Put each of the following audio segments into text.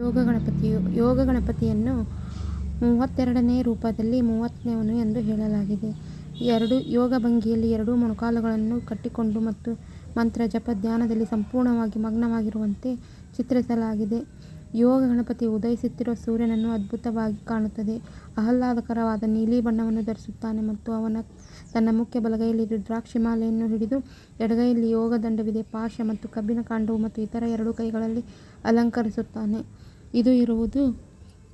ಯೋಗ ಗಣಪತಿಯು ಯೋಗ ಗಣಪತಿಯನ್ನು ಮೂವತ್ತೆರಡನೇ ರೂಪದಲ್ಲಿ ಮೂವತ್ತನೇವನು ಎಂದು ಹೇಳಲಾಗಿದೆ. ಎರಡು, ಯೋಗ ಭಂಗಿಯಲ್ಲಿ ಎರಡೂ ಮೊಣಕಾಲುಗಳನ್ನು ಕಟ್ಟಿಕೊಂಡು ಮತ್ತು ಮಂತ್ರ ಜಪ ಧ್ಯಾನದಲ್ಲಿ ಸಂಪೂರ್ಣವಾಗಿ ಮಗ್ನವಾಗಿರುವಂತೆ ಚಿತ್ರಿಸಲಾಗಿದೆ. ಯೋಗ ಗಣಪತಿ ಉದಯಿಸುತ್ತಿರುವ ಸೂರ್ಯನನ್ನು ಅದ್ಭುತವಾಗಿ ಕಾಣುತ್ತದೆ. ಆಹ್ಲಾದಕರವಾದ ನೀಲಿ ಬಣ್ಣವನ್ನು ಧರಿಸುತ್ತಾನೆ ಮತ್ತು ಅವನ, ತನ್ನ ಮುಖ್ಯ ಬಲಗೈಯಲ್ಲಿ ರುದ್ರಾಕ್ಷಿಮಾಲೆಯನ್ನು ಹಿಡಿದು ಎಡಗೈಯಲ್ಲಿ ಯೋಗ ದಂಡವಿದೆ ಪಾಶ ಮತ್ತು ಕಬ್ಬಿನ ಕಾಂಡವು ಮತ್ತು ಇತರ ಎರಡು ಕೈಗಳಲ್ಲಿ ಅಲಂಕರಿಸುತ್ತಾನೆ. ಇದು ಇರುವುದು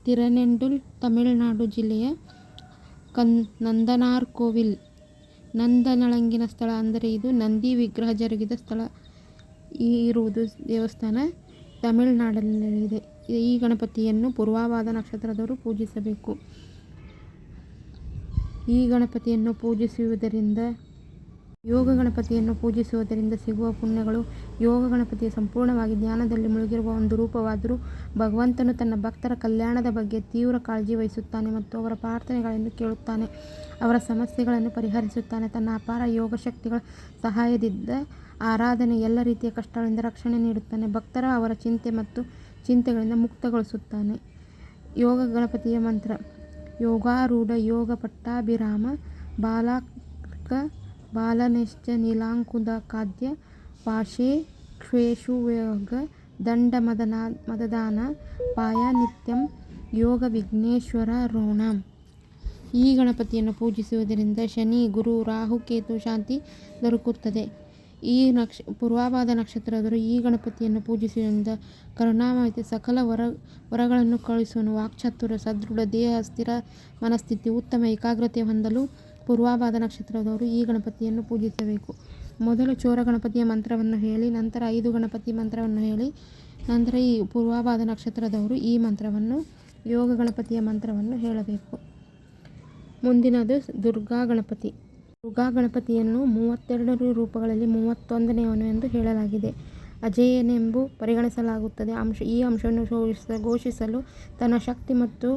ತಿರನೆಂಡುಲ್, ತಮಿಳುನಾಡು ಜಿಲ್ಲೆಯ ಕನ್, ನಂದನಾರ್ ಕೋವಿಲ್, ನಂದನಳಂಗಿನ ಸ್ಥಳ ಅಂದರೆ ಇದು ನಂದಿ ವಿಗ್ರಹ ಜರುಗಿದ ಸ್ಥಳ ಈ ಇರುವುದು ದೇವಸ್ಥಾನ ತಮಿಳುನಾಡಲ್ಲಿದೆ ಈ ಗಣಪತಿಯನ್ನು ಪೂರ್ವಾವಾದ ನಕ್ಷತ್ರದವರು ಪೂಜಿಸಬೇಕು. ಈ ಗಣಪತಿಯನ್ನು ಪೂಜಿಸುವುದರಿಂದ ಯೋಗ ಗಣಪತಿಯನ್ನು ಪೂಜಿಸುವುದರಿಂದ ಸಿಗುವ ಪುಣ್ಯಗಳು ಯೋಗ ಗಣಪತಿಯು ಸಂಪೂರ್ಣವಾಗಿ ಧ್ಯಾನದಲ್ಲಿ ಮುಳುಗಿರುವ ಒಂದು ರೂಪವಾದರೂ ಭಗವಂತನು ತನ್ನ ಭಕ್ತರ ಕಲ್ಯಾಣದ ಬಗ್ಗೆ ತೀವ್ರ ಕಾಳಜಿ ವಹಿಸುತ್ತಾನೆ ಮತ್ತು ಅವರ ಪ್ರಾರ್ಥನೆಗಳನ್ನು ಕೇಳುತ್ತಾನೆ ಅವರ ಸಮಸ್ಯೆಗಳನ್ನು ಪರಿಹರಿಸುತ್ತಾನೆ. ತನ್ನ ಅಪಾರ ಯೋಗ ಶಕ್ತಿಗಳ ಸಹಾಯದಿಂದ ಆರಾಧನೆ ಎಲ್ಲ ರೀತಿಯ ಕಷ್ಟಗಳಿಂದ ರಕ್ಷಣೆ ನೀಡುತ್ತಾನೆ ಭಕ್ತರ ಅವರ ಚಿಂತೆ ಮತ್ತು ಚಿಂತೆಗಳಿಂದ ಮುಕ್ತಗೊಳಿಸುತ್ತಾನೆ. ಯೋಗ ಗಣಪತಿಯ ಮಂತ್ರ, ಯೋಗಾರೂಢ ಯೋಗ ಪಟ್ಟಾಭಿರಾಮ ಬಾಲಾರ್ಕ ಯೋಗ ದಂಡ ಮದದಾನ ಪಾಯ ನಿತ್ಯಂ ಯೋಗ ವಿಘ್ನೇಶ್ವರ ಋಣ ಈ ಗಣಪತಿಯನ್ನು ಪೂಜಿಸುವುದರಿಂದ ಶನಿ, ಗುರು, ರಾಹು, ಕೇತು ಶಾಂತಿ ದೊರಕುತ್ತದೆ. ಈ ನಕ್ಷ ಪೂರ್ವಾಭಾದ ನಕ್ಷತ್ರದವರು ಈ ಗಣಪತಿಯನ್ನು ಪೂಜಿಸುವುದರಿಂದ ಕರುಣಾಮಯಿ ಸಕಲ ವರ ವರಗಳನ್ನು ಕರುಣಿಸುವನು ವಾಕ್ಚಾತುರ ಸದೃಢ ದೇಹ, ಸ್ಥಿರ ಮನಸ್ಥಿತಿ, ಉತ್ತಮ ಏಕಾಗ್ರತೆ ಹೊಂದಲು ಪೂರ್ವಭಾದ್ರ ನಕ್ಷತ್ರದವರು ಈ ಗಣಪತಿಯನ್ನು ಪೂಜಿಸಬೇಕು. ಮೊದಲು ಚೋರ ಗಣಪತಿಯ ಮಂತ್ರವನ್ನು ಹೇಳಿ, ನಂತರ ಐದು ಗಣಪತಿ ಮಂತ್ರವನ್ನು ಹೇಳಿ, ನಂತರ ಈ ಪೂರ್ವಾಭಾದ ನಕ್ಷತ್ರದವರು ಈ ಮಂತ್ರವನ್ನು, ಯೋಗ ಗಣಪತಿಯ ಮಂತ್ರವನ್ನು ಹೇಳಬೇಕು. ಮುಂದಿನದು ದುರ್ಗಾ ಗಣಪತಿ. ದುರ್ಗಾ ಗಣಪತಿಯನ್ನು ಮೂವತ್ತೆರಡು ರೂಪಗಳಲ್ಲಿ ಮೂವತ್ತೊಂದನೆಯವನು ಎಂದು ಹೇಳಲಾಗಿದೆ. ಅಜೇಯನೆಂಬು ಪರಿಗಣಿಸಲಾಗುತ್ತದೆ. ಅಂಶ, ಈ ಅಂಶವನ್ನು ಘೋಷಿಸಲು ತನ್ನ ಶಕ್ತಿ ಮತ್ತು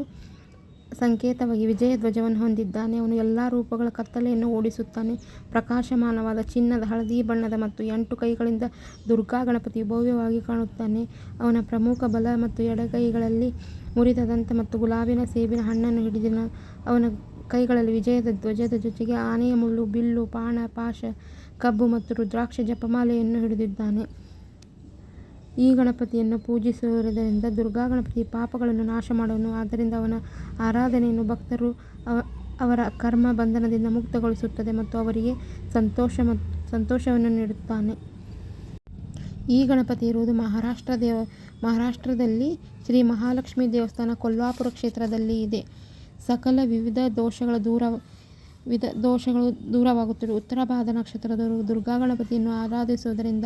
ಸಂಕೇತವಾಗಿ ವಿಜಯ ಧ್ವಜವನ್ನು ಹೊಂದಿದ್ದಾನೆ. ಅವನು ಎಲ್ಲ ರೂಪಗಳ ಕತ್ತಲೆಯನ್ನು ಓಡಿಸುತ್ತಾನೆ. ಪ್ರಕಾಶಮಾನವಾದ ಚಿನ್ನದ, ಹಳದಿ ಬಣ್ಣದ ಮತ್ತು ಎಂಟು ಕೈಗಳಿಂದ ದುರ್ಗಾ ಗಣಪತಿ ಭವ್ಯವಾಗಿ ಕಾಣುತ್ತಾನೆ. ಅವನ ಪ್ರಮುಖ ಬಲ ಮತ್ತು ಎಡಗೈಗಳಲ್ಲಿ ಮುರಿದ ದಂತ ಮತ್ತು ಗುಲಾಬಿನ ಸೇಬಿನ ಹಣ್ಣನ್ನು ಹಿಡಿದಿದ್ದಾನೆ. ಅವನ ಕೈಗಳಲ್ಲಿ ವಿಜಯದ ಧ್ವಜದ ಜೊತೆಗೆ ಆನೆಯ ಮುಳ್ಳು, ಬಿಲ್ಲು, ಪಾಣ ಪಾಶ, ಕಬ್ಬು ಮತ್ತು ರುದ್ರಾಕ್ಷ ಜಪಮಾಲೆಯನ್ನು ಹಿಡಿದಿದ್ದಾನೆ. ಈ ಗಣಪತಿಯನ್ನು ಪೂಜಿಸುವುದರಿಂದ ದುರ್ಗಾ ಗಣಪತಿ ಪಾಪಗಳನ್ನು ನಾಶ ಮಾಡುವನು ಆದ್ದರಿಂದ ಅವನ ಆರಾಧನೆಯನ್ನು ಭಕ್ತರು ಅವರ ಕರ್ಮ ಬಂಧನದಿಂದ ಮುಕ್ತಗೊಳಿಸುತ್ತದೆ ಮತ್ತು ಅವರಿಗೆ ಸಂತೋಷ ಮತ್ತು ಸಂತೋಷವನ್ನು ನೀಡುತ್ತಾನೆ. ಈ ಗಣಪತಿ ಇರುವುದು ಮಹಾರಾಷ್ಟ್ರ ದೇವ, ಮಹಾರಾಷ್ಟ್ರದಲ್ಲಿ ಶ್ರೀ ಮಹಾಲಕ್ಷ್ಮಿ ದೇವಸ್ಥಾನ ಕೊಲ್ಲಾಪುರ ಕ್ಷೇತ್ರದಲ್ಲಿ ಇದೆ. ಸಕಲ ವಿವಿಧ ದೋಷಗಳ ದೋಷಗಳು ದೂರವಾಗುತ್ತವೆ. ಉತ್ತರಾಭಾದ್ರ ನಕ್ಷತ್ರದವರು ದುರ್ಗಾ ಗಣಪತಿಯನ್ನು ಆರಾಧಿಸುವುದರಿಂದ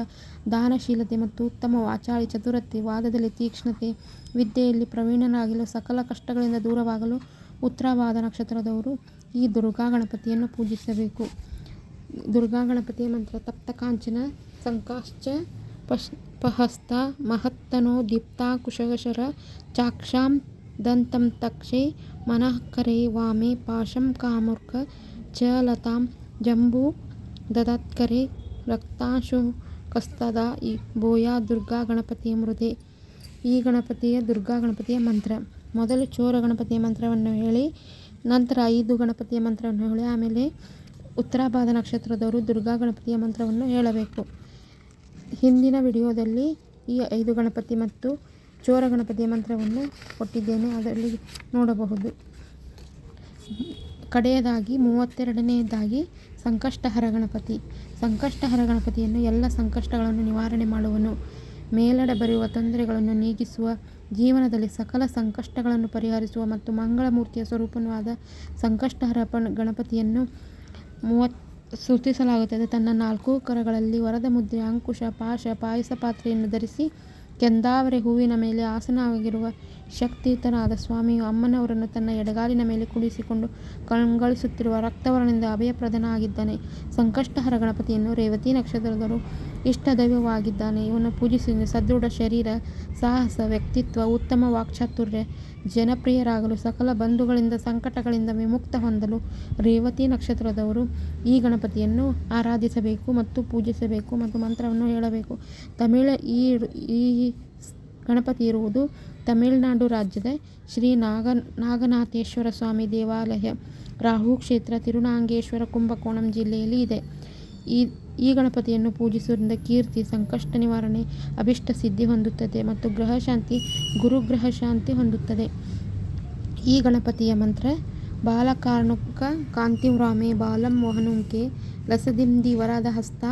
ದಾನಶೀಲತೆ ಮತ್ತು ಉತ್ತಮ ವಾಚಾಳಿ ಚತುರತೆ, ವಾದದಲ್ಲಿ ತೀಕ್ಷ್ಣತೆ, ವಿದ್ಯೆಯಲ್ಲಿ ಪ್ರವೀಣನಾಗಲು ಸಕಲ ಕಷ್ಟಗಳಿಂದ ದೂರವಾಗಲು ಉತ್ತರಾಭಾದ್ರ ನಕ್ಷತ್ರದವರು ಈ ದುರ್ಗಾ ಗಣಪತಿಯನ್ನು ಪೂಜಿಸಬೇಕು. ದುರ್ಗಾ ಗಣಪತಿಯ ಮಂತ್ರ ತಪ್ತಕಾಂಚನ ಸಂಕಾಶ್ಚಪಹಸ್ತಾ ಮಹತ್ತನೋ ದೀಪ್ತಾಂಕುಶೇಖರ ಚಾಕ್ಷಾಂ ಮನಃ ಕರೇ ವಾಮೆ ಪಾಶಂ ಕಾಮರುಕ ಚ ರಕ್ತಾಶು ಕಸ್ತದ ಈ ಭೂಯಾ ದುರ್ಗಾ ಗಣಪತಿಯ ಮೃದೆ ಈ ಗಣಪತಿಯ ದುರ್ಗಾ ಗಣಪತಿಯ ಮಂತ್ರ ಮೊದಲು ಚೋರ ಗಣಪತಿಯ ಮಂತ್ರವನ್ನು ಹೇಳಿ, ನಂತರ ಐದು ಗಣಪತಿಯ ಮಂತ್ರವನ್ನು ಹೇಳಿ, ಆಮೇಲೆ ಉತ್ತರಾಭಾದ ನಕ್ಷತ್ರದವರು ದುರ್ಗಾ ಗಣಪತಿಯ ಮಂತ್ರವನ್ನು ಹೇಳಬೇಕು. ಹಿಂದಿನ ವಿಡಿಯೋದಲ್ಲಿ ಈ ಐದು ಗಣಪತಿ ಮತ್ತು ಚೋರ ಗಣಪತಿಯ ಮಂತ್ರವನ್ನು ಕೊಟ್ಟಿದ್ದೇನೆ, ಅದರಲ್ಲಿ ನೋಡಬಹುದು. ಕಡೆಯದಾಗಿ ಮೂವತ್ತೆರಡನೆಯದಾಗಿ ಸಂಕಷ್ಟಹರ ಗಣಪತಿ. ಸಂಕಷ್ಟಹರ ಗಣಪತಿಯನ್ನು ಎಲ್ಲ ಸಂಕಷ್ಟಗಳನ್ನು ನಿವಾರಣೆ ಮಾಡುವನು. ಮೇಲಡೆ ಬರೆಯುವ ತೊಂದರೆಗಳನ್ನು ನೀಗಿಸುವ, ಜೀವನದಲ್ಲಿ ಸಕಲ ಸಂಕಷ್ಟಗಳನ್ನು ಪರಿಹರಿಸುವ ಮತ್ತು ಮಂಗಳ ಮೂರ್ತಿಯ ಸ್ವರೂಪನೂ ಆದ ಸಂಕಷ್ಟಹರ ಗಣಪತಿಯನ್ನು ಸ್ತುತಿಸಲಾಗುತ್ತದೆ. ತನ್ನ ನಾಲ್ಕೂ ಕರಗಳಲ್ಲಿ ವರದ ಮುದ್ರೆ, ಅಂಕುಶ, ಪಾಶ, ಪಾಯಸ ಪಾತ್ರೆಯನ್ನು ಧರಿಸಿ ಕೆಂದಾವರೆ ಹೂವಿನ ಮೇಲೆ ಆಸನವಾಗಿರುವ ಶಕ್ತಿಯುತನಾದ ಸ್ವಾಮಿಯು ಅಮ್ಮನವರನ್ನು ತನ್ನ ಎಡಗಾಲಿನ ಮೇಲೆ ಕುಳಿರಿಸಿಕೊಂಡು ಕಂಗೊಳಿಸುತ್ತಿರುವ ರಕ್ತವರ್ಣದಿಂದ ಅಭಯಪ್ರದನಾಗಿದ್ದಾನೆ. ಸಂಕಷ್ಟಹರ ಗಣಪತಿಯನ್ನು ರೇವತಿ ನಕ್ಷತ್ರದವರು ಇಷ್ಟದೈವವಾಗಿದ್ದಾನೆ. ಇವನು ಪೂಜಿಸಿದ ಸದೃಢ ಶರೀರ, ಸಾಹಸ, ವ್ಯಕ್ತಿತ್ವ, ಉತ್ತಮ ವಾಕ್ಚಾತುರ್ಯ, ಜನಪ್ರಿಯರಾಗಲು, ಸಕಲ ಬಂಧುಗಳಿಂದ ಸಂಕಟಗಳಿಂದ ವಿಮುಕ್ತ ಹೊಂದಲು ರೇವತಿ ನಕ್ಷತ್ರದವರು ಈ ಗಣಪತಿಯನ್ನು ಆರಾಧಿಸಬೇಕು ಮತ್ತು ಪೂಜಿಸಬೇಕು ಮತ್ತು ಮಂತ್ರವನ್ನು ಹೇಳಬೇಕು. ತಮಿಳ ಈ ಈ ಗಣಪತಿ ಇರುವುದು ತಮಿಳುನಾಡು ರಾಜ್ಯದ ಶ್ರೀ ನಾಗ ನಾಗನಾಥೇಶ್ವರ ಸ್ವಾಮಿ ದೇವಾಲಯ ರಾಹು ಕ್ಷೇತ್ರ ತಿರುನಾಂಗೇಶ್ವರ ಕುಂಭಕೋಣಂ ಜಿಲ್ಲೆಯಲ್ಲಿ ಇದೆ ಈ ಈ ಗಣಪತಿಯನ್ನು ಪೂಜಿಸುವುದರಿಂದ ಕೀರ್ತಿ, ಸಂಕಷ್ಟ ನಿವಾರಣೆ, ಅಭಿಷ್ಟ ಸಿದ್ಧಿ ಹೊಂದುತ್ತದೆ ಮತ್ತು ಗ್ರಹ ಶಾಂತಿ ಗುರುಗ್ರಹ ಶಾಂತಿ ಹೊಂದುತ್ತದೆ. ಈ ಗಣಪತಿಯ ಮಂತ್ರ, ಬಾಲಕಾರ್ಣುಕ ಕಾಂತಿವ್ರಾಮೆ ಬಾಲಂ ಮೋಹನುಂಕೆ ಲಸದಿಂದಿ ವರದ ಹಸ್ತ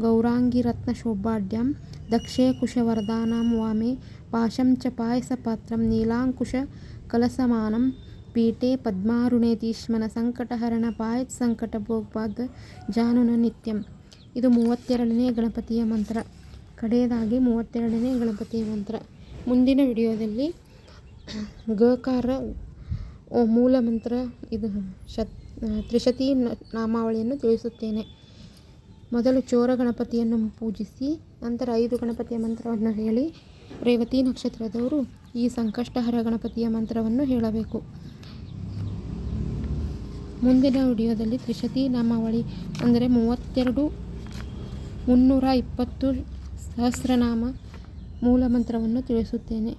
ಗೌರಾಂಗಿ ರತ್ನ ಶೋಭಾಢ್ಯಂ ದಕ್ಷೇ ಕುಶವರದಾನಾಂ ವಾಮೆ ಪಾಶಂ ಚ ಪಾಯಸಪಾತ್ರಂ ನೀಲಾಂಕುಶ ಕಲಸಮಾನಂ ಪೀಠೆ ಪದ್ಮಾರುಣೇತೀಶ್ಮನ ಸಂಕಟಹರಣ ಪಾಯತ್ ಸಂಕಟ ಭೋಗ್ಪಾದ ಜಾನುನ ನಿತ್ಯಂ. ಇದು ಮೂವತ್ತೆರಡನೇ ಗಣಪತಿಯ ಮಂತ್ರ. ಕಡೆಯದಾಗಿ ಮೂವತ್ತೆರಡನೇ ಗಣಪತಿಯ ಮಂತ್ರ. ಮುಂದಿನ ವಿಡಿಯೋದಲ್ಲಿ ಗಕಾರ ಮೂಲ ಮಂತ್ರ ಇದು ಶತ್ ತ್ರಿಶತಿ ನಾಮಾವಳಿಯನ್ನು ತಿಳಿಸುತ್ತೇನೆ. ಮೊದಲು ಚೋರ ಗಣಪತಿಯನ್ನು ಪೂಜಿಸಿ, ನಂತರ ಐದು ಗಣಪತಿಯ ಮಂತ್ರವನ್ನು ಹೇಳಿ, ರೇವತಿ ನಕ್ಷತ್ರದವರು ಈ ಸಂಕಷ್ಟಹರ ಗಣಪತಿಯ ಮಂತ್ರವನ್ನು ಹೇಳಬೇಕು. ಮುಂದಿನ ವಿಡಿಯೋದಲ್ಲಿ ತ್ರಿಶತಿ ನಾಮಾವಳಿ ಅಂದರೆ ಮೂವತ್ತೆರಡು ಮುನ್ನೂರ ಇಪ್ಪತ್ತು ಸಹಸ್ರನಾಮ ಮೂಲ ಮಂತ್ರವನ್ನು ತಿಳಿಸುತ್ತೇನೆ.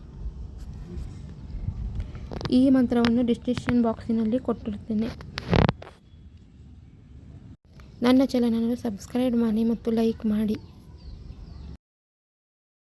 ಈ ಮಂತ್ರವನ್ನು ಡಿಸ್ಕ್ರಿಪ್ಷನ್ ಬಾಕ್ಸಿನಲ್ಲಿ ಕೊಟ್ಟಿರ್ತೇನೆ ನನ್ನ ಚಾನಲನ್ನು ಸಬ್ಸ್ಕ್ರೈಬ್ ಮಾಡಿ ಮತ್ತು ಲೈಕ್ ಮಾಡಿ.